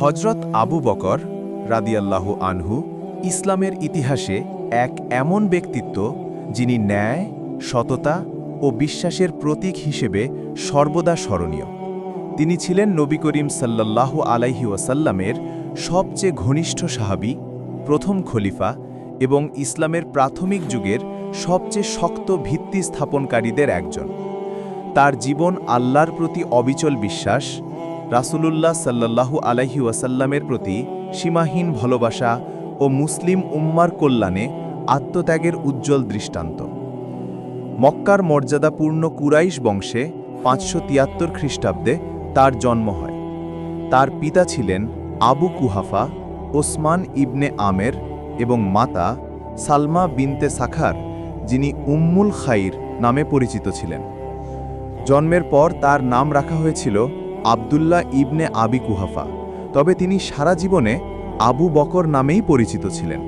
হজরত আবু বকর রাদিয়াল্লাহু আনহু ইসলামের ইতিহাসে এক এমন ব্যক্তিত্ব যিনি ন্যায়, সততা ও বিশ্বাসের প্রতীক হিসেবে সর্বদা স্মরণীয়। তিনি ছিলেন নবী করিম সাল্লাল্লাহু আলাইহি ওয়াসাল্লামের সবচেয়ে ঘনিষ্ঠ সাহাবী, প্রথম খলিফা এবং ইসলামের প্রাথমিক যুগের সবচেয়ে শক্ত ভিত্তি স্থাপনকারীদের একজন। তার জীবন আল্লাহর প্রতি অবিচল বিশ্বাস রাসূলুল্লাহ সাল্লাল্লাহু আলাইহি ওয়াসাল্লামের প্রতি সীমাহীন ভালোবাসা ও মুসলিম উম্মার কল্যাণে আত্মত্যাগের উজ্জ্বল দৃষ্টান্ত। মক্কার মর্যাদাপূর্ণ কুরাইশ বংশে পাঁচশো তিয়াত্তর খ্রিস্টাব্দে তার জন্ম হয়। তার পিতা ছিলেন আবু কুহাফা, ওসমান ইবনে আমের এবং মাতা সালমা বিনতে সাখার, যিনি উম্মুল খাইর নামে পরিচিত ছিলেন। জন্মের পর তার নাম রাখা হয়েছিল আবদুল্লাহ ইবনে আবি কুহাফা, তবে তিনি সারা জীবনে আবু বকর নামেই পরিচিত ছিলেন।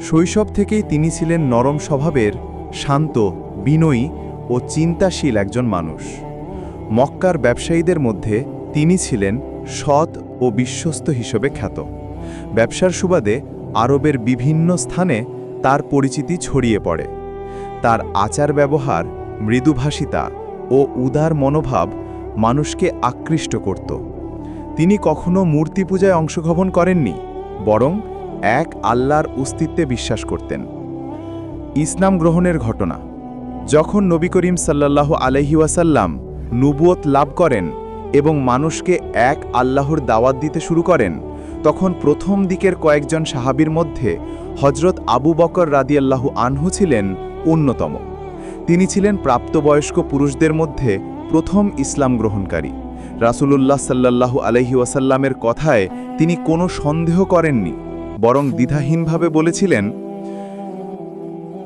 শৈশব থেকেই তিনি ছিলেন নরম স্বভাবের, শান্ত, বিনয়ী ও চিন্তাশীল একজন মানুষ। মক্কার ব্যবসায়ীদের মধ্যে তিনি ছিলেন সৎ ও বিশ্বস্ত হিসেবে খ্যাত। ব্যবসার সুবাদে আরবের বিভিন্ন স্থানে তার পরিচিতি ছড়িয়ে পড়ে। তার আচার ব্যবহার মৃদুভাষিতা ও উদার মনোভাব মানুষকে আকৃষ্ট করত। তিনি কখনো মূর্তি পূজায় অংশগ্রহণ করেননি, বরং এক আল্লাহর অস্তিত্বে বিশ্বাস করতেন। ইসলাম গ্রহণের ঘটনা। যখন নবী করিম সাল্লাল্লাহু আলহি ওয়াসাল্লাম নুবুয়ত লাভ করেন এবং মানুষকে এক আল্লাহর দাওয়াত দিতে শুরু করেন, তখন প্রথম দিকের কয়েকজন সাহাবীর মধ্যে হজরত আবু বকর রাদিয়াল্লাহু আনহু ছিলেন অন্যতম। তিনি ছিলেন প্রাপ্তবয়স্ক পুরুষদের মধ্যে প্রথম ইসলাম গ্রহণকারী। রাসূলুল্লাহ সাল্লাল্লাহু আলহি ওয়াসাল্লামের কথায় তিনি কোনো সন্দেহ করেননি, বরং দ্বিধাহীনভাবে বলেছিলেন,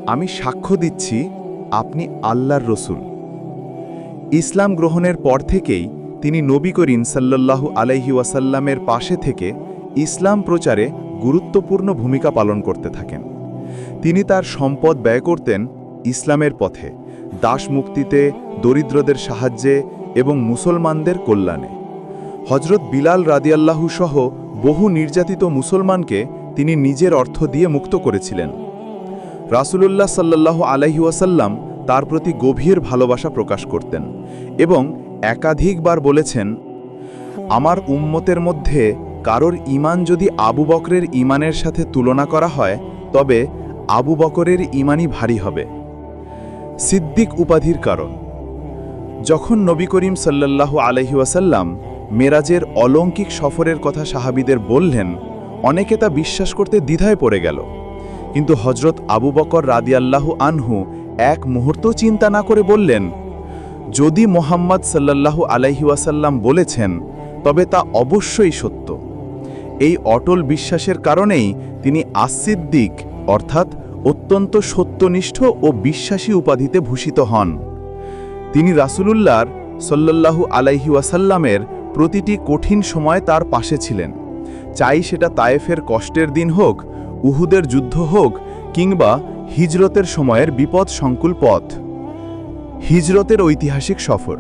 আমি সাক্ষ্য দিচ্ছি, আপনি আল্লাহর রসুল। ইসলাম গ্রহণের পর থেকেই তিনি নবী করিম সাল্লাল্লাহু আলাইহি ওয়াসাল্লামের পাশে থেকে ইসলাম প্রচারে গুরুত্বপূর্ণ ভূমিকা পালন করতে থাকেন। তিনি তার সম্পদ ব্যয় করতেন ইসলামের পথে, দাস মুক্তিতে দরিদ্রদের সাহায্যে এবং মুসলমানদের কল্যাণে। হজরত বিলাল রাদিয়াল্লাহু সহ বহু নির্যাতিত মুসলমানকে তিনি নিজের অর্থ দিয়ে মুক্ত করেছিলেন। রাসূলুল্লাহ সাল্লাল্লাহু আলাইহি ওয়াসাল্লাম তার প্রতি গভীর ভালোবাসা প্রকাশ করতেন এবং একাধিকবার বলেছেন, আমার উম্মতের মধ্যে কারোর ঈমান যদি আবু বকরের ঈমানের সাথে তুলনা করা হয়, তবে আবু বকরের ঈমানই ভারী হবে। সিদ্দিক উপাধির কারণ। যখন নবী করিম সাল্লাল্লাহু আলহি ওয়াসাল্লাম মেরাজের অলৌকিক সফরের কথা সাহাবিদের বললেন, অনেকে তা বিশ্বাস করতে দ্বিধায় পড়ে গেল। কিন্তু হজরত আবু বকর রাদিয়াল্লাহু আনহু এক মুহূর্ত চিন্তা না করে বললেন, যদি মোহাম্মদ সাল্লাল্লাহু আলাইহি ওয়াসাল্লাম বলেছেন, তবে তা অবশ্যই সত্য। এই অটল বিশ্বাসের কারণেই তিনি আসিদ্দিক অর্থাৎ অত্যন্ত সত্যনিষ্ঠ ও বিশ্বাসী উপাধিতে ভূষিত হন। তিনি রাসূলুল্লাহর সাল্লাল্লাহু আলাইহি ওয়াসাল্লামের প্রতিটি কঠিন সময় তার পাশে ছিলেন। চাই সেটা তায়েফের কষ্টের দিন হোক, উহুদের যুদ্ধ হোক, কিংবা হিজরতের সময়ের বিপদ সংকুল পথ। হিজরতের ঐতিহাসিক সফর।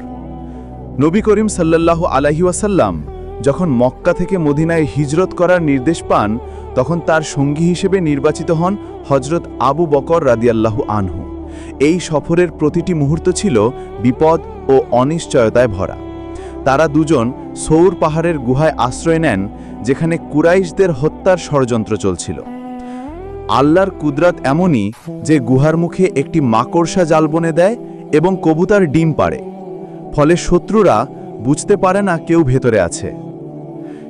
নবী করিম সাল্লাল্লাহু আলাইহি ওয়াসাল্লাম যখন মক্কা থেকে মদিনায় হিজরত করার নির্দেশ পান, তখন তার সঙ্গী হিসেবে নির্বাচিত হন হজরত আবু বকর রাদিয়াল্লাহু আনহু। এই সফরের প্রতিটি মুহূর্ত ছিল বিপদ ও অনিশ্চয়তায় ভরা। তারা দুজন সৌর পাহাড়ের গুহায় আশ্রয় নেন, যেখানে কুরাইশদের হত্যার ষড়যন্ত্র চলছিল। আল্লাহর কুদরাত এমনই যে গুহার মুখে একটি মাকড়সা জাল বনে দেয় এবং কবুতার ডিম পাড়ে। ফলে শত্রুরা বুঝতে পারে না কেউ ভেতরে আছে।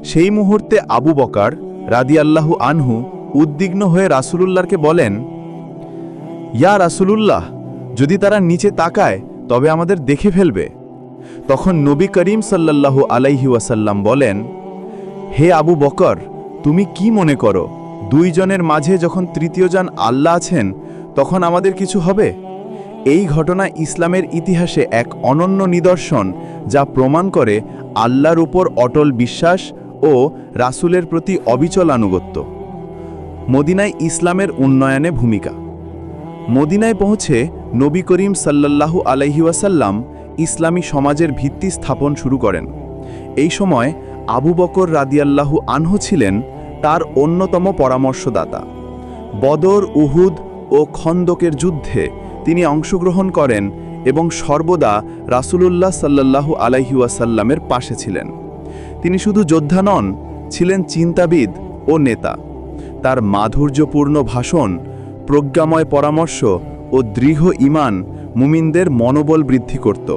সেই মুহূর্তে আবু বকার রাদিয়াল্লাহু আনহু উদ্বিগ্ন হয়ে রাসুলুল্লাহকে বলেন ইয়া রাসুলুল্লাহ, যদি তারা নিচে তাকায়, তবে আমাদের দেখে ফেলবে। তখন নবী করিম সাল্লাল্লাহু আলাইহি ওয়াসাল্লাম বলেন, হে আবু বকর, তুমি কি মনে করো, দুইজনের মাঝে যখন তৃতীয়জন আল্লাহ আছেন, তখন আমাদের কিছু হবে? এই ঘটনা ইসলামের ইতিহাসে এক অনন্য নিদর্শন যা প্রমাণ করে আল্লাহর উপর অটল বিশ্বাস ও রাসূলের প্রতি অবিচল আনুগত্য। মদিনায় ইসলামের উন্নয়নে ভূমিকা। মদিনায় পৌঁছে নবী করিম সাল্লাল্লাহু আলাইহি ওয়াসাল্লাম ইসলামী সমাজের ভিত্তি স্থাপন শুরু করেন। এই সময় আবু বকর রাদিয়াল্লাহু আনহু ছিলেন তার অন্যতম পরামর্শদাতা। বদর, উহুদ ও খন্দকের যুদ্ধে তিনি অংশগ্রহণ করেন এবং সর্বদা রাসূলুল্লাহ সাল্লাল্লাহু আলাইহিওয়াসাল্লামের পাশে ছিলেন। তিনি শুধু যোদ্ধা নন, ছিলেন চিন্তাবিদ ও নেতা। তার মাধুর্যপূর্ণ ভাষণ প্রজ্ঞাময় পরামর্শ ও দৃঢ় ইমান মুমিনদের মনোবল বৃদ্ধি করত।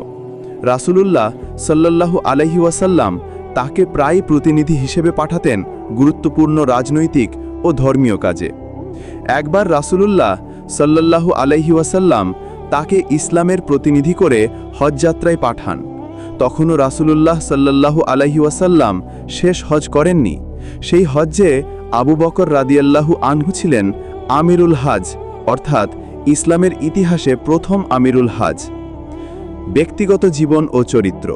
রাসূলুল্লাহ সাল্লাল্লাহু আলাইহি ওয়াসাল্লাম তাকে প্রায় প্রতিনিধি হিসেবে পাঠাতেন গুরুত্বপূর্ণ রাজনৈতিক ও ধর্মীয় কাজে। একবার রাসূলুল্লাহ সাল্লাল্লাহু আলাইহি ওয়াসাল্লাম তাকে ইসলামের প্রতিনিধি করে হজযাত্রায় পাঠান। তখনও রাসূলুল্লাহ সাল্লাল্লাহু আলাইহি ওয়াসাল্লাম শেষ হজ করেননি। সেই হজ্জে আবু বকর রাদিয়াল্লাহু আনহু ছিলেন আমিরুল হাজ, অর্থাৎ ইসলামের ইতিহাসে প্রথম আমিরুল হাজ। ব্যক্তিগত জীবন ও চরিত্র।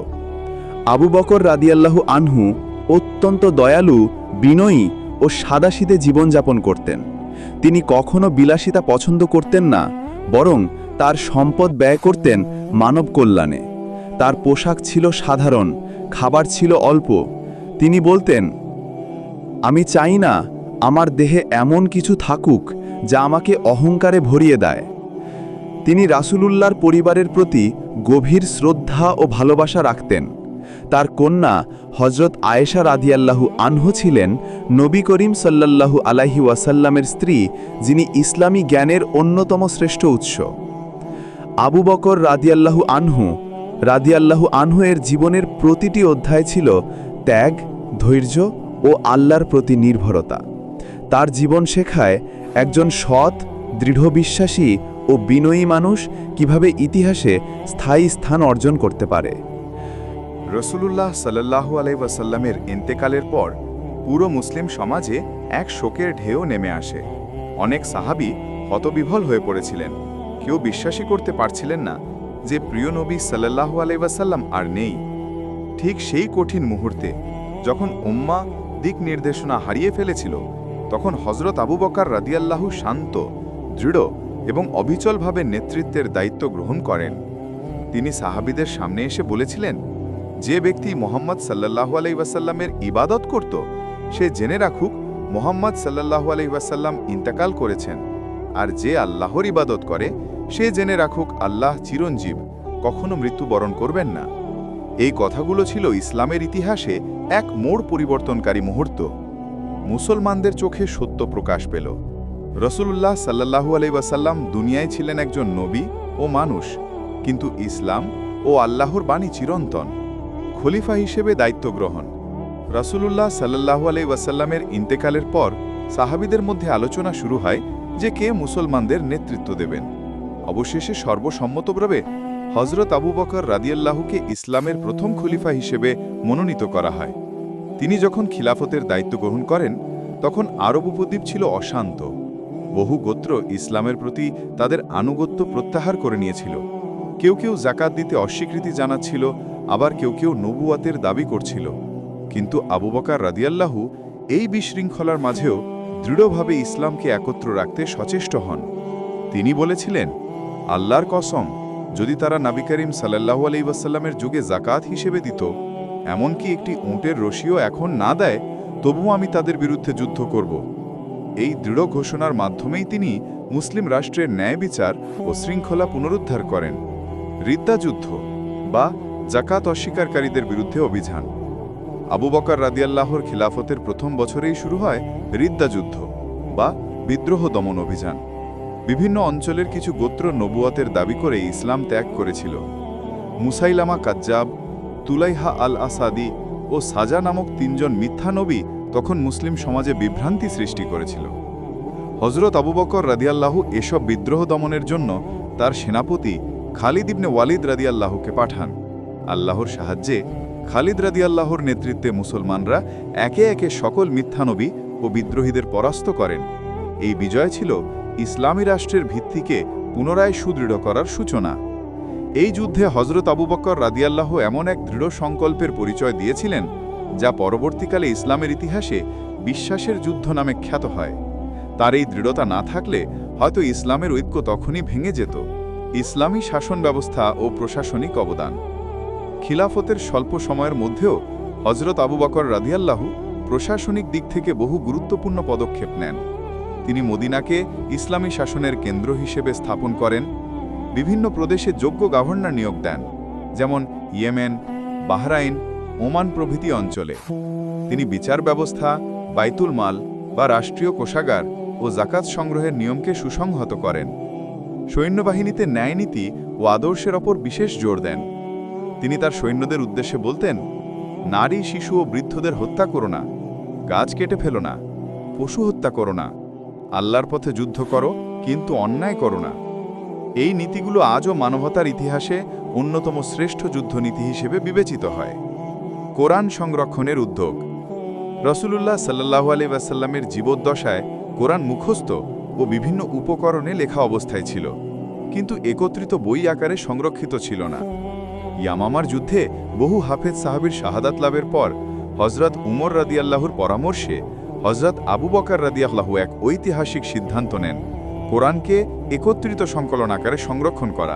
আবু বকর রাদিয়াল্লাহু আনহু অত্যন্ত দয়ালু, বিনয়ী ও সাদাসিদে জীবনযাপন করতেন। তিনি কখনো বিলাসিতা পছন্দ করতেন না, বরং তার সম্পদ ব্যয় করতেন মানব কল্যাণে। তার পোশাক ছিল সাধারণ, খাবার ছিল অল্প। তিনি বলতেন, আমি চাই না আমার দেহে এমন কিছু থাকুক যা আমাকে অহংকারে ভরিয়ে দেয়। তিনি রাসূলুল্লাহর পরিবারের প্রতি গভীর শ্রদ্ধা ও ভালোবাসা রাখতেন। তার কন্যা হজরত আয়েশা রাদিয়াল্লাহু আনহু ছিলেন নবী করিম সাল্লাল্লাহু আলাইহি ওয়াসাল্লামের স্ত্রী, যিনি ইসলামী জ্ঞানের অন্যতম শ্রেষ্ঠ উৎস। আবু বকর রাদিয়াল্লাহু আনহু রাদিয়াল্লাহু আনহু এর জীবনের প্রতিটি অধ্যায় ছিল ত্যাগ, ধৈর্য ও আল্লাহর প্রতি নির্ভরতা। তার জীবন শেখায় একজন সৎ দৃঢ় বিশ্বাসী ও বিনয়ী মানুষ কীভাবে ইতিহাসে স্থায়ী স্থান অর্জন করতে পারে? রসুলুল্লাহ সাল্লাহু আলাই ওয়াসাল্লামের ইন্তেকালের পর পুরো মুসলিম সমাজে এক শোকের ঢেউ নেমে আসে। অনেক সাহাবি হতবিভল হয়ে পড়েছিলেন। কেউ বিশ্বাসই করতে পারছিলেন না যে প্রিয় নবী সাল্লাহু আলাই ওয়াসাল্লাম আর নেই। ঠিক সেই কঠিন মুহূর্তে যখন উম্মা দিক নির্দেশনা হারিয়ে ফেলেছিল তখন হজরত আবু বকার রাদিয়াল্লাহু শান্ত, দৃঢ় এবং অবিচলভাবে নেতৃত্বের দায়িত্ব গ্রহণ করেন। তিনি সাহাবিদের সামনে এসে বলেছিলেন, যে ব্যক্তি মোহাম্মদ সাল্লাহু আলাই ওয়াসাল্লামের ইবাদত করত, সে জেনে রাখুক মোহাম্মদ সাল্লাহু আলাই ওয়াসাল্লাম ইন্তেকাল করেছেন। আর যে আল্লাহর ইবাদত করে, সে জেনে রাখুক আল্লাহ চিরঞ্জীব, কখনো মৃত্যুবরণ করবেন না। এই কথাগুলো ছিল ইসলামের ইতিহাসে এক মোড় পরিবর্তনকারী মুহূর্ত। মুসলমানদের চোখে সত্য প্রকাশ পেল। রসুল্লাহ সাল্লাহু আলাই ওয়াসাল্লাম দুনিয়ায় ছিলেন একজন নবী ও মানুষ, কিন্তু ইসলাম ও আল্লাহর বাণী চিরন্তন। খলিফা হিসেবে দায়িত্ব গ্রহণ। রাসূলুল্লাহ সাল্লাহু আলাই ওয়াসাল্লামের ইন্তেকালের পর সাহাবিদের মধ্যে আলোচনা শুরু হয় যে কে মুসলমানদের নেতৃত্ব দেবেন। অবশেষে সর্বসম্মতভাবে হজরত আবু বকর রাদিয়াল্লাহুকে ইসলামের প্রথম খলিফা হিসেবে মনোনীত করা হয়। তিনি যখন খিলাফতের দায়িত্ব গ্রহণ করেন, তখন আরব উপদ্বীপ ছিল অশান্ত। বহু গোত্র ইসলামের প্রতি তাদের আনুগত্য প্রত্যাহার করে নিয়েছিল। কেউ কেউ জাকাত দিতে অস্বীকৃতি জানাচ্ছিল, আবার কেউ কেউ নবুয়াতের দাবি করছিল। কিন্তু আবু বকার রাদিয়াল্লাহু এই বিশৃঙ্খলার মাঝেও দৃঢ়ভাবে ইসলামকে একত্র রাখতে সচেষ্ট হন। তিনি বলেছিলেন, আল্লাহর কসম, যদি তারা নাবি করিম সাল্লাহু যুগে জাকাত হিসেবে দিত এমনকি একটি উঁটের রশিও এখন না দেয়, তবুও আমি তাদের বিরুদ্ধে যুদ্ধ করব। এই দৃঢ় ঘোষণার মাধ্যমেই তিনি মুসলিম রাষ্ট্রের ন্যায় বিচার ও শৃঙ্খলা পুনরুদ্ধার করেন। যুদ্ধ বা জাকাত অস্বীকারীদের বিরুদ্ধে অভিযান। আবু বকর রাদিয়াল্লাহর খিলাফতের প্রথম বছরেই শুরু হয় যুদ্ধ বা বিদ্রোহ দমন অভিযান। বিভিন্ন অঞ্চলের কিছু গোত্র নবুয়াতের দাবি করে ইসলাম ত্যাগ করেছিল। মুসাইলামা কাজ্জাব তুলাইহা আল আসাদি ও সাজা নামক তিনজন মিথ্যা নবী তখন মুসলিম সমাজে বিভ্রান্তি সৃষ্টি করেছিল। হজরত আবু বকর রাদিয়াল্লাহু এসব বিদ্রোহ দমনের জন্য তার সেনাপতি খালিদ ইবনে ওয়ালিদ রাদিয়াল্লাহুকে পাঠান। আল্লাহর সাহায্যে খালিদ রাদিয়াল্লাহর নেতৃত্বে মুসলমানরা একে একে সকল মিথ্যানবী ও বিদ্রোহীদের পরাস্ত করেন। এই বিজয় ছিল ইসলামী রাষ্ট্রের ভিত্তিকে পুনরায় সুদৃঢ় করার সূচনা। এই যুদ্ধে হজরত আবু বকর রাদিয়াল্লাহ এমন এক দৃঢ় সংকল্পের পরিচয় দিয়েছিলেন, যা পরবর্তীকালে ইসলামের ইতিহাসে বিশ্বাসের যুদ্ধ নামে খ্যাত হয়। তার এই দৃঢ়তা না থাকলে হয়তো ইসলামের ঐক্য তখনই ভেঙে যেত। ইসলামী শাসন ব্যবস্থা ও প্রশাসনিক অবদান। খিলাফতের স্বল্প সময়ের মধ্যেও হজরত আবু বকর রাদিয়াল্লাহু প্রশাসনিক দিক থেকে বহু গুরুত্বপূর্ণ পদক্ষেপ নেন। তিনি মদিনাকে ইসলামী শাসনের কেন্দ্র হিসেবে স্থাপন করেন বিভিন্ন প্রদেশে যোগ্য গভর্নর নিয়োগ দেন, যেমন ইয়েমেন, বাহরাইন, ওমান প্রভৃতি অঞ্চলে। তিনি বিচার ব্যবস্থা, বাইতুল মাল বা রাষ্ট্রীয় কোষাগার ও জাকাত সংগ্রহের নিয়মকে সুসংহত করেন। সৈন্যবাহিনীতে ন্যায়নীতি ও আদর্শের ওপর বিশেষ জোর দেন। তিনি তার সৈন্যদের উদ্দেশ্যে বলতেন, নারী, শিশু ও বৃদ্ধদের হত্যা করো না, গাছ কেটে ফেলো না, পশু হত্যা করো না, আল্লাহর পথে যুদ্ধ করো, কিন্তু অন্যায় করো না। এই নীতিগুলো আজও মানবতার ইতিহাসে অন্যতম শ্রেষ্ঠ যুদ্ধনীতি হিসেবে বিবেচিত হয়। কোরআন সংরক্ষণের উদ্যোগ। রসুলুল্লাহ সাল্লাহ আলি ওয়াসাল্লামের জীবদ্দশায় কোরআন মুখস্থ ও বিভিন্ন উপকরণে লেখা অবস্থায় ছিল। কিন্তু একত্রিত বই আকারে সংরক্ষিত ছিল না। ইয়ামামার যুদ্ধে বহু হাফেজ সাহাবির শাহাদাত লাভের পর হজরত উমর রাদিয়াল্লাহুর পরামর্শে হজরত আবু বকার রাদিয়াল্লাহু এক ঐতিহাসিক সিদ্ধান্ত নেন। কোরআনকে একত্রিত সংকলন আকারে সংরক্ষণ করা।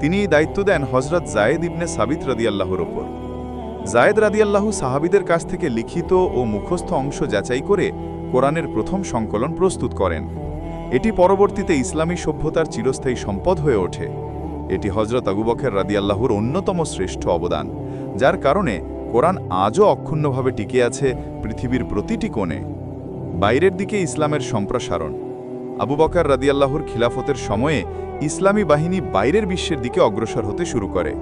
তিনি এই দায়িত্ব দেন হজরত জায়েদ ইবনে সাবিত রাদিয়াল্লাহুর ওপর। জায়েদ রাদিয়াল্লাহু সাহাবিদের কাছ থেকে লিখিত ও মুখস্থ অংশ যাচাই করে কোরআনের প্রথম সংকলন প্রস্তুত করেন। এটি পরবর্তীতে ইসলামী সভ্যতার চিরস্থায়ী সম্পদ হয়ে ওঠে। এটি হজরত আগুবখের রাদিয়াল্লাহুর অন্যতম শ্রেষ্ঠ অবদান, যার কারণে কোরআন আজও অক্ষুণ্ণভাবে টিকে আছে পৃথিবীর প্রতিটি কোণে। বাইরের দিকে ইসলামের সম্প্রসারণ। আবু বকার রাদিয়াল্লাহুর খিলাফতের সময়ে ইসলামী বাহিনী বাইরের বিশ্বের দিকে অগ্রসর হতে শুরু করে।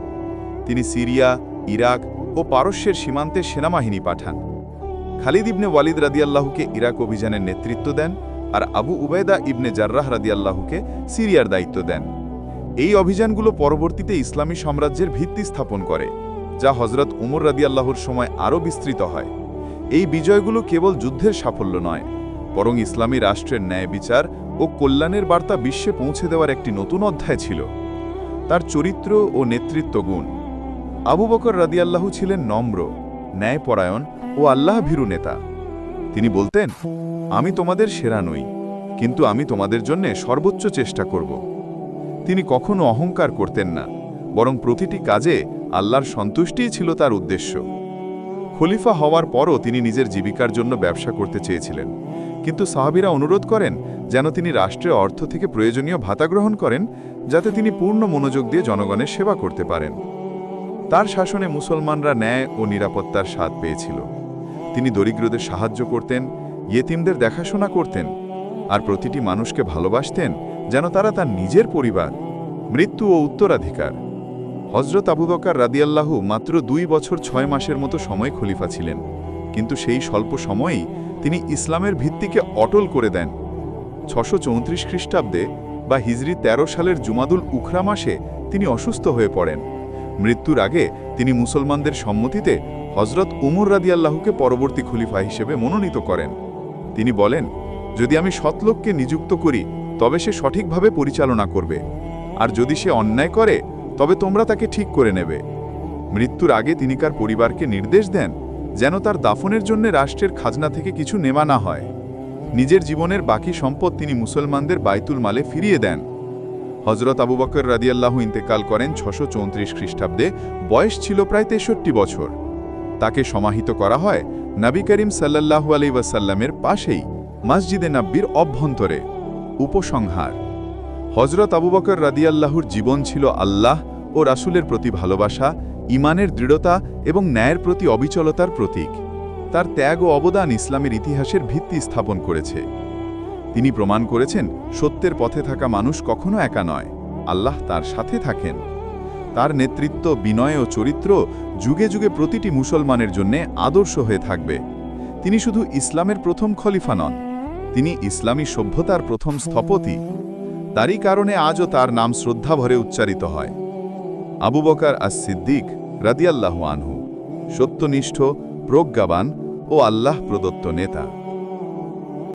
তিনি সিরিয়া, ইরাক ও পারস্যের সীমান্তে সেনাবাহিনী পাঠান। খালিদ ইবনে ওয়ালিদ রাদিয়াল্লাহুকে ইরাক অভিযানের নেতৃত্ব দেন আর আবু উবায়দা ইবনে জার্রাহ রাদিয়াল্লাহুকে সিরিয়ার দায়িত্ব দেন। এই অভিযানগুলো পরবর্তীতে ইসলামী সাম্রাজ্যের ভিত্তি স্থাপন করে, যা হজরত উমর রাদিয়াল্লাহুর সময় আরও বিস্তৃত হয়। এই বিজয়গুলো কেবল যুদ্ধের সাফল্য নয়, বরং ইসলামী রাষ্ট্রের ন্যায় বিচার ও কল্যাণের বার্তা বিশ্বে পৌঁছে দেওয়ার একটি নতুন অধ্যায় ছিল। তার চরিত্র ও নেতৃত্ব গুণ। আবু বকর রাদিয়াল্লাহু ছিলেন নম্র, ন্যায়পরায়ণ ও আল্লাহ ভীরু নেতা। তিনি বলতেন, আমি তোমাদের সেরা নই, কিন্তু আমি তোমাদের জন্য সর্বোচ্চ চেষ্টা করব। তিনি কখনো অহংকার করতেন না, বরং প্রতিটি কাজে আল্লাহর সন্তুষ্টিই ছিল তার উদ্দেশ্য। খলিফা হওয়ার পরও তিনি নিজের জীবিকার জন্য ব্যবসা করতে চেয়েছিলেন। কিন্তু সাহাবিরা অনুরোধ করেন যেন তিনি রাষ্ট্রীয় অর্থ থেকে প্রয়োজনীয় ভাতা গ্রহণ করেন, যাতে তিনি পূর্ণ মনোযোগ দিয়ে জনগণের সেবা করতে পারেন। তার শাসনে মুসলমানরা ন্যায় ও নিরাপত্তার স্বাদ পেয়েছিল। তিনি দরিদ্রদের সাহায্য করতেন, ইয়েতিমদের দেখাশোনা করতেন, আর প্রতিটি মানুষকে ভালোবাসতেন যেন তারা তার নিজের পরিবার, মৃত্যু ও উত্তরাধিকার। হজরত আবু বকার রাদিয়াল্লাহু মাত্র দুই বছর ছয় মাসের মতো সময় খলিফা ছিলেন, কিন্তু সেই স্বল্প সময়েই তিনি ইসলামের ভিত্তিকে অটল করে দেন। ছশো চৌত্রিশ খ্রিস্টাব্দে বা হিজরি ১৩ সালের জুমাদুল উখরা মাসে তিনি অসুস্থ হয়ে পড়েন। মৃত্যুর আগে তিনি মুসলমানদের সম্মতিতে হজরত উমর রাদিয়াল্লাহুকে পরবর্তী খলিফা হিসেবে মনোনীত করেন। তিনি বলেন, যদি আমি সৎলোককে নিযুক্ত করি, তবে সে সঠিকভাবে পরিচালনা করবে। আর যদি সে অন্যায় করে, তবে তোমরা তাকে ঠিক করে নেবে। মৃত্যুর আগে তিনি কার পরিবারকে নির্দেশ দেন, যেন তার দাফনের জন্য রাষ্ট্রের খাজনা থেকে কিছু নেওয়া না হয়। নিজের জীবনের বাকি সম্পদ তিনি মুসলমানদের বাইতুল মালে ফিরিয়ে দেন। হজরত আবু বকর রাদিয়াল্লাহু ইন্তেকাল করেন ছশো চৌত্রিশ খ্রিস্টাব্দে, বয়স ছিল প্রায় তেষট্টি বছর। তাকে সমাহিত করা হয় নবী করিম সাল্লাহু আলি ওয়াসাল্লামের পাশেই, মসজিদে নাব্বির অভ্যন্তরে। উপসংহার হজরত আবু বকর রাদিয়াল্লাহুর জীবন ছিল আল্লাহ ও রাসূলের প্রতি ভালোবাসা ইমানের দৃঢ়তা এবং ন্যায়ের প্রতি অবিচলতার প্রতীক। তার ত্যাগ ও অবদান ইসলামের ইতিহাসের ভিত্তি স্থাপন করেছে। তিনি প্রমাণ করেছেন, সত্যের পথে থাকা মানুষ কখনো একা নয়, আল্লাহ তার সাথে থাকেন। তার নেতৃত্ব, বিনয় ও চরিত্র যুগে যুগে প্রতিটি মুসলমানের জন্য আদর্শ হয়ে থাকবে। তিনি শুধু ইসলামের প্রথম খলিফা নন, তিনি ইসলামী সভ্যতার প্রথম স্থপতি। তারই কারণে আজও তার নাম শ্রদ্ধাভরে উচ্চারিত হয়। আবু বকার আস সিদ্দিক রাদিয়াল্লাহু আনহু, সত্যনিষ্ঠ প্রজ্ঞাবান ও আল্লাহ প্রদত্ত নেতা।